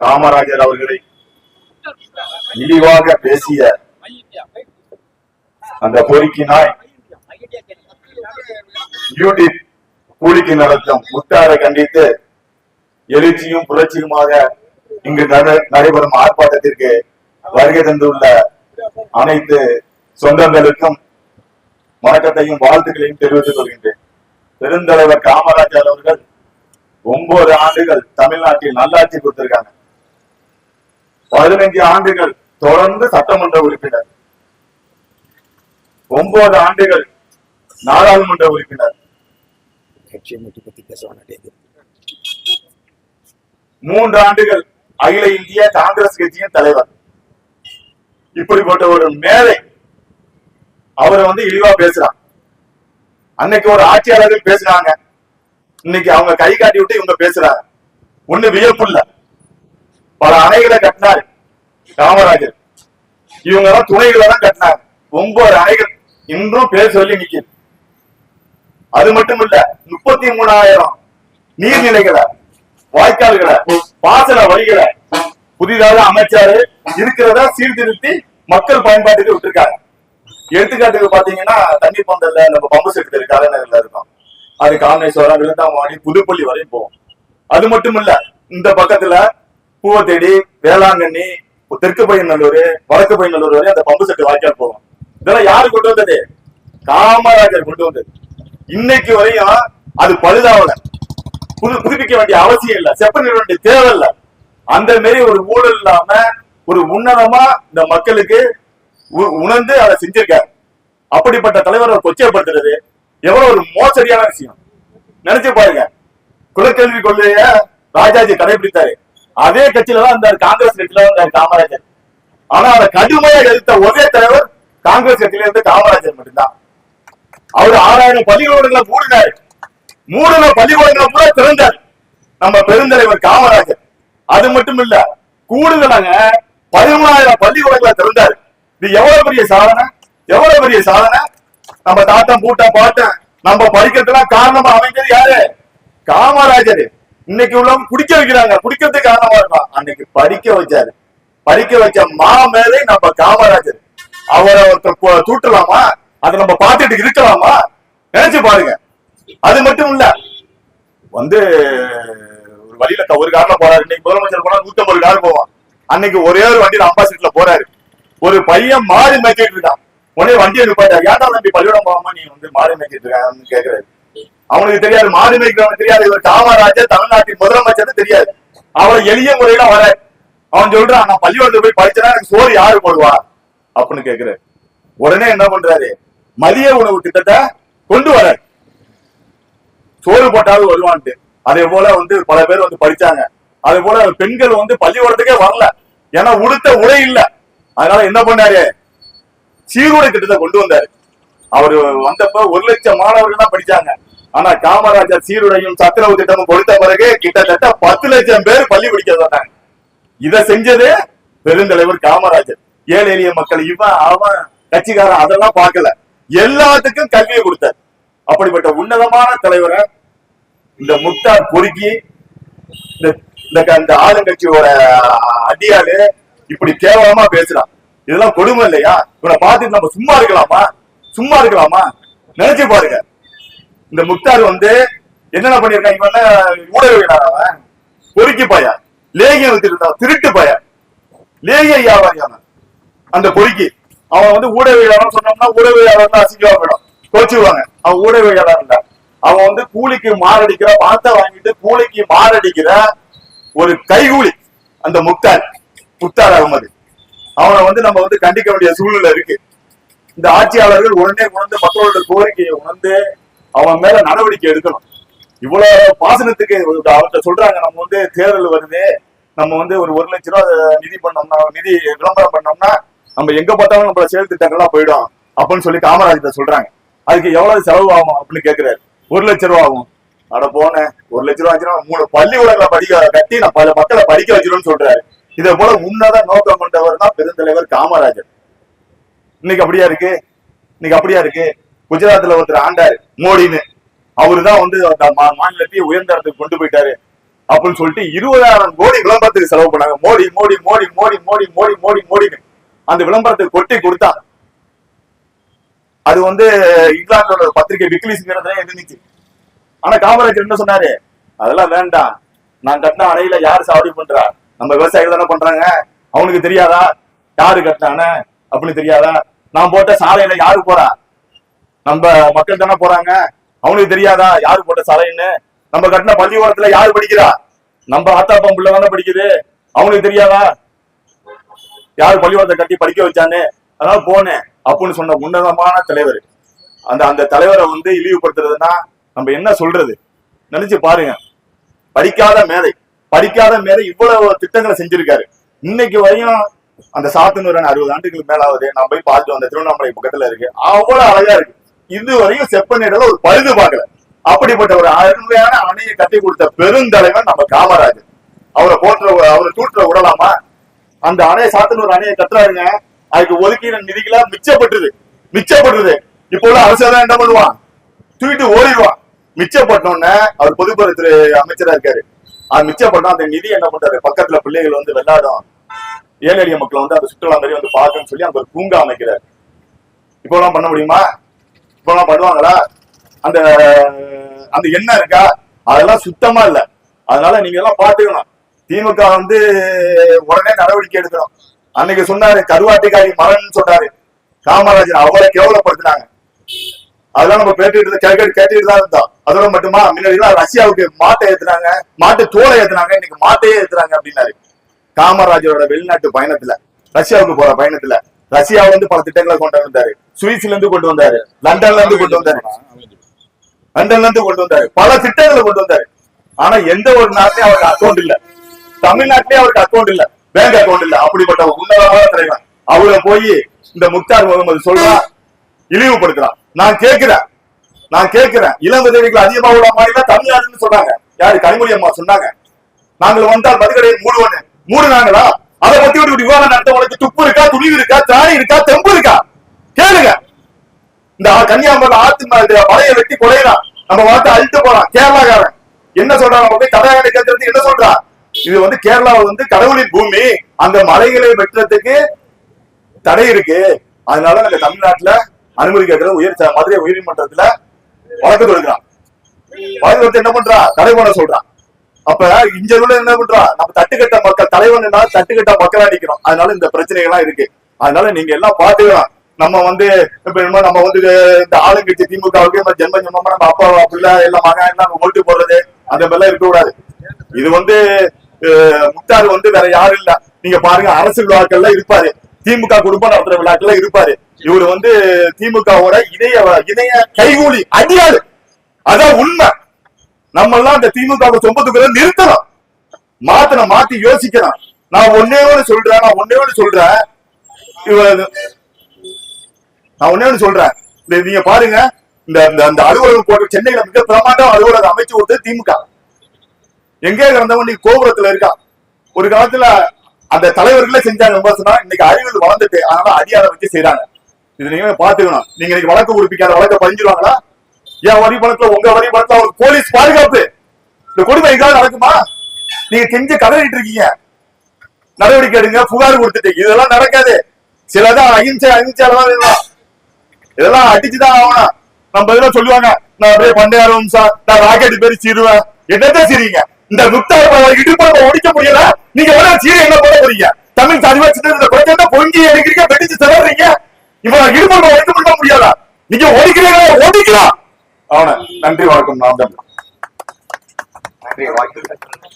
காமராஜர் அவர்களை இழிவாக பேசிய அந்த பொறுக்கி நாய் யூடியூப் கூலிக்கு நடத்தும் முத்தாரை கண்டித்து எழுச்சியும் புரட்சியுமாக இங்கு நட- நடைபெறும் ஆர்ப்பாட்டத்திற்கு வருகை தந்துள்ள அனைத்து சொந்தங்களுக்கும் வணக்கத்தையும் வாழ்த்துக்களையும் தெரிவித்துக் கொள்கின்றேன். பெருந்தலைவர் காமராஜர் அவர்கள் ஒன்பது ஆண்டுகள் தமிழ்நாட்டில் நல்லாட்சி கொடுத்திருக்காங்க. பதினைஞ்சு ஆண்டுகள் தொடர்ந்து சட்டமன்ற உறுப்பினர். ஒன்பது ஆண்டுகள் நாடாளுமன்ற உறுப்பினர். மூன்று ஆண்டுகள் அகில இந்திய காங்கிரஸ் கட்சியின் தலைவர். இப்படிப்பட்ட ஒரு மேலை அவரை வந்து இழிவா பேசுறான். அன்னைக்கு ஒரு ஆட்சியாளர்கள் பேசுறாங்க இன்னைக்கு அவங்க கை காட்டி விட்டு இவங்க பேசுறாங்க. ஒண்ணு வியப்பு இல்ல. பல அணைகளை கட்டினார் காமராஜர். இவங்க எல்லாம் துணைகளை தான் கட்டினாங்க ஒன்பது அணைகள் இன்றும் பேர் சொல்லி நிக்குது அது மட்டும் இல்ல முப்பத்தி மூணாயிரம் நீர்நிலைகளை வாய்க்கால்களை பாசன வழிகளை புதிதாக அமைச்சாரு இருக்கிறத சீர்திருத்தி மக்கள் பயன்பாட்டுக்கு விட்டுருக்காங்க. எடுத்துக்காட்டுக்கு பாத்தீங்கன்னா தண்ணி பந்தல்ல நம்ம பம்பு செட்டு இருக்காரு நகர்ல இருக்கும் அது காமேஸ்வரம் விழுந்தாமணி புதுப்பள்ளி வரையும் போகும் அது மட்டும் இல்ல இந்த பக்கத்துல தேடி வேளாங்கண்ணி தெற்கு பையநல்லூர் வடக்கு பையநல்லூர் வரை அந்த பம்பு செட்டு வாய்க்கால் போகும். இதெல்லாம் யாரு கொண்டு வந்தது? காமராஜர் கொண்டு வந்தது. இன்னைக்கு வரையும் அது பழுதாவல. புது புதுப்பிக்க வேண்டிய அவசியம் இல்ல. செப்ப நிறுவ வேண்டிய தேவை இல்ல. அந்த மாரி ஒரு ஊழல் இல்லாம ஒரு உன்னதமா இந்த மக்களுக்கு உ- உணர்ந்து அதை செஞ்சிருக்காரு அப்படிப்பட்ட தலைவரை கொச்சைப்படுத்துறது எவ்வளவு ஒரு மோசடியான விஷயம். நினைச்சு பாருங்க. குலக்கல்வி கொள்கைய ராஜாஜி கடைபிடித்தாரு. அதே கட்சியில தான் இருந்தார் காங்கிரஸ் கட்சியில தான் இருந்தார் காமராஜர். ஆனா அதை கடுமையா எதிர்த்த ஒரே தலைவர் காங்கிரஸ் கட்சியில இருந்து காமராஜர் மட்டும்தான். அவர் ஆறாயிரம் பள்ளிக்கூடங்களை மூடினார். மூடின பள்ளிக்கூடங்களை பூரா திறந்தார். நம்ம பெருந்தலைவர் காமராஜர். அது மட்டும் இல்ல கூடுதலாங்க பதிமூணாயிரம் பள்ளிக்கூடங்களை திறந்தாரு. இது எவ்வளவு பெரிய சாதனை? எவ்வளவு பெரிய சாதனை? நம்ம தாத்தா பூட்டன் பாட்டன் நம்ம படிக்கிறதுலாம் காரணமா அமைஞ்சது யாரு? காமராஜர். இன்னைக்கு உள்ளவங்க குடிக்க வைக்கிறாங்க. குடிக்கிறதுக்கு காரணமா இருப்பான் அன்னைக்கு படிக்க வச்சாரு. படிக்க வச்ச மேலே நம்ம காமராஜர். அவரை ஒருத்தர் தூட்டலாமா? அதை நம்ம பார்த்துட்டு இருக்கலாமா? நினைச்சு பாருங்க. அது மட்டும் இல்ல வந்து ஒரு வழியில ஒரு கார்ல போறாரு. இன்னைக்கு முதலமைச்சர் போனா நூத்தம்பது கார் போவான். அன்னைக்கு ஒரே ஒரு வண்டியில அம்பாசிட்ல போறாரு. ஒரு பையன் மாறி மேய்ச்சிட்டு இருக்கான். உடனே வண்டியை நிப்பாட்டாரு. ஏன்டா தம்பி பள்ளியோட போகாம நீ வந்து மாறி மேய்ச்சிட்டு இருக்கான்னு கேக்குறாரு. அவனுக்கு தெரியாது மாறி மேய்க்கிறவனுக்கு தெரியாது இவர் காமராஜர் தமிழ்நாட்டின் முதலமைச்சர் தெரியாது. அவன் எளிய முறையில வர அவன் சொல்றான் நான் பள்ளிக்கூடத்துல போய் படிச்சனா எனக்கு சோறு யாரு போடுவா? அப்படின்னு கேக்குறாரு. உடனே என்ன பண்றாரு? மதிய உணவு திட்டத்தை கொண்டு வர. சோறு போட்டாவது வருவான்ட்டு. அதே போல வந்து பல பேர் வந்து படிச்சாங்க. அதே போல பெண்கள் வந்து பள்ளிக்கூடத்துக்கே வரல. ஏன்னா உடுத்த உடை இல்ல. அதனால என்ன பண்ணாரு? சீருடை திட்டத்தை கொண்டு வந்தாரு. அவர் வந்தப்ப ஒரு லட்சம் மாணவர்கள் தான் படிச்சாங்க. ஆனா காமராஜர் சீருடையும் சத்துணவு திட்டமும் கொடுத்த பிறகு கிட்டத்தட்ட பத்து லட்சம் பேர் பள்ளி படிக்க வந்தாங்க இதை செஞ்சது பெருந்தலைவர் காமராஜர். ஏழை எளிய மக்கள் இவன் அவன் கட்சிக்காரன் அதெல்லாம் பார்க்கல. எல்லாத்துக்கும் கல்வியை கொடுத்தார். அப்படிப்பட்ட உன்னதமான தலைவரை இந்த முக்தார் பொறுக்கி இந்த இந்த ஆளுங்கட்சியோட அடியாளு இப்படி கேவலமா பேசுறான். இதெல்லாம் கொடுமை இல்லையா? இவனை பார்த்துட்டு நம்ம சும்மா இருக்கலாமா? சும்மா இருக்கலாமா? நினைச்சு பாருங்க. இந்த முக்தார் வந்து என்னென்ன பண்ணிருக்காங்க இவன் ஊடகவியலாளர் அவன்? பொறுக்கி பாயா. லேகியம் வச்சிருந்தான் திருட்டு பாயா. லேகிய வியாபாரி அவன். அந்த பொறுக்கி. அவன் வந்து ஊடகவியலாளர் சொன்னோம்னா ஊடகவியலாளர் தான் அசிங்கமா போயிடும். கோச்சுவாங்க அவன் ஊடகவியலாளர் இல்ல. அவன் வந்து கூலிக்கு மாரடிக்கிற பணத்தை வாங்கிட்டு கூலிக்கு மாரடிக்கிற ஒரு கைகூலி. அந்த முக்தார். முக்தார் அகமது. அவனை வந்து நம்ம வந்து கண்டிக்க வேண்டிய சூழ்நிலை இருக்கு. இந்த ஆட்சியாளர்கள் உடனே உணர்ந்து மக்களோட கோரிக்கையை உணர்ந்து அவன் மேல நடவடிக்கை எடுக்கணும். இவ்வளவு பாசனத்துக்கு அவர்கிட்ட சொல்றாங்க. நம்ம வந்து தேர்தல் வருது. நம்ம வந்து ஒரு ஒரு லட்ச ரூபா நிதி பண்ணோம்னா நிதி விளம்பரம் பண்ணோம்னா நம்ம எங்க பார்த்தாலும் நம்மள செயல் திட்டங்கள்லாம் போயிடும் அப்படின்னு சொல்லி காமராஜர் சொல்றாங்க. அதுக்கு எவ்வளவு செலவு ஆகும் அப்படின்னு கேக்குறாரு. ஒரு லட்ச ரூபா ஆகும். அட போனேன் ஒரு லட்ச ரூபா ஆச்சுன்னா மூணு பள்ளிக்கூடங்களை படிக்க கட்டி நான் பல மக்களை படிக்க வச்சிரும்னு சொல்றாரு. இதே போல உன்னத நோக்கம் கொண்டவர் தான் பெருந்தலைவர் காமராஜர். இன்னைக்கு அப்படியா இருக்கு? இன்னைக்கு அப்படியா இருக்கு? குஜராத்ல ஒருத்தர் ஆண்டாரு மோடின்னு. அவரு தான் வந்து மாநிலத்தையும் மாநிலத்தையே உயர்ந்த இடத்துக்கு கொண்டு போயிட்டாரு. அப்படின்னு சொல்லிட்டு இருபதாயிரம் கோடி விளம்பரத்துக்கு செலவு பண்ணாங்க. மோடி மோடி மோடி மோடி மோடி மோடி மோடி மோடின்னு. அந்த விளம்பரத்துக்கு கொட்டி கொடுத்தா அது வந்து இங்கிலாந்தோட பத்திரிகை விக்லிஸ்ங்கிறதே இருந்துச்சு. ஆனா காமராஜர் என்ன சொன்னாரு? அதெல்லாம் வேண்டாம். நான் கட்டின அணையில யாரு சாவடி பண்றா? நம்ம விவசாயிகள் தானே பண்றாங்க. அவனுக்கு தெரியாதா? யாரு கட்டினானே அப்படின்னு தெரியாதா? நான் போட்ட சாலையில யாரு போறா? நம்ம மக்கள் தானே போறாங்க. அவனுக்கு தெரியாதா? யாரு போட்ட சாலைன்னு? நம்ம கட்டின பள்ளிக்கூடத்துல யாரு படிக்கிறா? நம்ம ஆத்தாப்பம் பிள்ளை தானே படிக்குது. அவனுக்கு தெரியாதா? யாரு பள்ளிக்கூடத்தை கட்டி படிக்க வச்சான்னு? அதனால போனேன் அப்படின்னு சொன்ன உன்னதமான தலைவர். அந்த அந்த தலைவரை வந்து இழிவுபடுத்துறதுன்னா நம்ம என்ன சொல்றது? நினைச்சு பாருங்க. படிக்காத மேதை. படிக்காத மேதை இவ்வளவு திட்டங்களை செஞ்சிருக்காரு. இன்னைக்கு வரையும் அந்த சாத்தனூரன் அறுபது ஆண்டுகளுக்கு மேல ஆகுது நான் போய் பார்த்துட்டு வந்த திருவண்ணாமலை பக்கத்துல இருக்கு. அவ்வளவு அழகா இருக்கு. இது வரையும் செப்பநேடல ஒரு பழுது பார்க்கல. அப்படிப்பட்ட ஒரு அருமையான அணையை கட்டி கொடுத்த பெருந்தலைவன் நம்ம காமராஜர். அவரை போற்ற அவரை தூற்ற விடலாமா? அந்த அணையை சாத்தனூர் அணையை கட்டுறாருங்க. அதுக்கு ஒதுக்கின நிதிகளா மிச்சப்பட்டுது. மிச்சப்பட்டுது. இப்போ உள்ள அரசாங்கம் என்ன பண்ணுவான்? தூக்கிட்டு ஓடிடுவான். மிச்சப்பட்டோன்னே அவர் பொதுப்பணித்துறை அமைச்சரா இருக்காரு. அது மிச்சப்பட்டோம் அந்த நிதி என்ன பண்றாரு? பக்கத்துல பிள்ளைகள் வந்து விளையாடும். ஏழை எளிய மக்கள் வந்து அந்த சுற்றுலா மாதிரி வந்து பார்க்கணும்னு சொல்லி அங்க ஒரு பூங்கா அமைக்கிறார். இப்போலாம் பண்ண முடியுமா? இப்போலாம் பண்ணுவாங்களா? அந்த அந்த எண்ணம் இருக்கா? அதெல்லாம் சுத்தமா இல்ல. அதனால நீங்க எல்லாம் பாத்துக்கணும் திமுக வந்து உடனே நடவடிக்கை எடுக்கணும். அன்னைக்கு சொன்னாரு கருவாட்டிக்காரி மரன் சொன்னாரு. காமராஜர் அவரை கேவலப்படுத்தினாங்க. அதெல்லாம் நம்ம கேட்டுட்டு கேட்டு கேட்டுட்டு தான் இருந்தோம். அதோட மட்டுமா முன்னாடி எல்லாம் ரஷ்யாவுக்கு மாட்டை ஏத்துனாங்க மாட்டு தோலை ஏத்துனாங்க இன்னைக்கு மாட்டையே ஏத்துறாங்க அப்படின்னாரு. காமராஜரோட வெளிநாட்டு பயணத்துல ரஷ்யாவுக்கு போற பயணத்துல ரஷ்யாவில இருந்து பல திட்டங்களை கொண்டு வந்தாரு. சுவிஸ்ல இருந்து கொண்டு வந்தாரு. லண்டன்ல இருந்து கொண்டு வந்தாரு. லண்டன்ல இருந்து கொண்டு வந்தாரு. பல திட்டங்களை கொண்டு வந்தாரு. ஆனா எந்த ஒரு நாட்டிலயும் அவருக்கு அக்கௌண்ட் இல்ல. தமிழ்நாட்டிலயும் அவருக்கு அக்கௌண்ட் இல்ல. பேங்க் அக்கௌண்ட் இல்ல. அப்படிப்பட்ட உன்னதமான தலைவன். அவரை போய் இந்த முக்தார் முகமது சொல்றா இழிவுபடுத்துறான். நான் கேட்கிறேன். நான் கேட்கிறேன். இளம் விதவைகள் அதிகமா உள்ள மாநில தமிழ்நாடுன்னு சொன்னாங்க யாரு? கனிமொழி அம்மா சொன்னாங்க. நாங்கள் வந்தால் மதுகடையை மூடுவோன்னு. மூடுனாங்களா அதை பத்தி ஒரு விவாதம் நடத்த உனக்கு துப்பு இருக்கா துணிவு இருக்கா திராணி இருக்கா தெம்பு இருக்கா? கேளுங்க. இந்த கன்னியாகுமரி ஆத்து ம- மலையை வெட்டி குறையலாம் நம்ம வார்த்தை அழித்து போலாம் கேரளாக்காரன். என்ன சொல்றான்? நம்ம போய் கதையாடை கேட்கறது என்ன சொல்றான்? இது வந்து கேரளா வந்து கடவுளின் பூமி. அந்த மலைகளை வெட்டுறதுக்கு தடை இருக்கு. அதனால நாங்க தமிழ்நாட்டுல அனுமதி கேட்கிற உயர் மதுரை உயர்நீதிமன்றத்துல வழக்கு தொடுக்கிறான். வழக்கு என்ன பண்றா தடை பண்ண சொல்றான். அப்ப இங்க உள்ள என்ன பண்றா? நம்ம தட்டுக்கட்ட மக்கள் தலைவன் தட்டுக்கட்ட மக்களா நிக்கிறோம். அதனால இந்த பிரச்சனைகள்லாம் இருக்கு. அதனால நீங்க எல்லாம் பாத்துக்கலாம் நம்ம வந்து இப்ப என்ன நம்ம வந்து இந்த ஆளுங்கட்சி திமுகவுக்கு நம்ம ஜென்ம ஜென்மமா நம்ம அப்பா பிள்ளை எல்லாம் மகன் எல்லாம் ஓட்டு போடுறது அந்த மாதிரிலாம் இருக்க கூடாது இது வந்து முக்தார் வந்து வேற யாரும் இல்ல. நீங்க பாருங்க அரசியல் விழாக்கள்ல இருப்பாரு. திமுக குடும்பம் நடத்துற விழாக்கள்ல இருப்பாரு. இவர் வந்து திமுகவோட இணைய இணைய கைகூலி அடியாரு அதான் உண்மை. நம்ம எல்லாம் அந்த திமுக சொம்பத்துக்குள்ள நிறுத்தணும் மாத்தன மாத்தி யோசிக்கணும் நான் ஒன்னே ஒண்ணு சொல்றேன் நான் ஒன்னே ஒண்ணு சொல்றேன். இவ- நான் ஒன்னே ஒண்ணு சொல்றேன். இந்த நீங்க பாருங்க இந்த அந்த அலுவலகம் போட்டு சென்னையில மிக பிரமாண்டம் அலுவலகம் அமைச்சு கொடுத்தது திமுக. எங்கே கிடந்தவன் நீ கோபுரத்துல இருக்கா ஒரு காலத்துல அந்த தலைவர்களே செஞ்சாங்க விமர்சனா இன்னைக்கு அறிவியல் வளர்ந்துட்டு அதனால அடியாரை வச்சு செய்றாங்க. இது நீங்க பாத்துக்கணும் நீங்க இன்னைக்கு வழக்கு உறுப்பிக்காத வழக்க பதிஞ்சிருவாங்களா? என் வரி பணத்துல உங்க வரி பணத்துல ஒரு போலீஸ் பாதுகாப்பு. இந்த கொடுமை எங்காவது நடக்குமா? நீங்க கெஞ்ச கதறிட்டு இருக்கீங்க நடவடிக்கை எடுங்க புகார் கொடுத்துட்டு. இதெல்லாம் நடக்காது. சிலதான் அகிம்சை அகிம்சையாலதான் இதெல்லாம் அடிச்சுதான் ஆகணும். நம்ம இதெல்லாம் சொல்லுவாங்க நான் அப்படியே பண்டையார் சார் நான் ராக்கெட் பேர் சீருவேன். என்னதான் சீரீங்க இந்த முக்தார் இடுப்பாக ஒடிக்க முடியல? நீங்க வேணா சீரை என்ன போட போறீங்க? தமிழ் சதிவச்சுட்டு இந்த பிரச்சனை பொங்கி எடுக்கிறீங்க வெடிச்சு செலவுறீங்க இவன் இடுப்பாக ஒடிக்க முடிய முடியாதா? நீங்க ஒடிக்கிறீங்களா ஒடிக்கலாம். அவன நன்றி வணக்கம் நான் தான் நன்றி வாழ்த்துக்கள்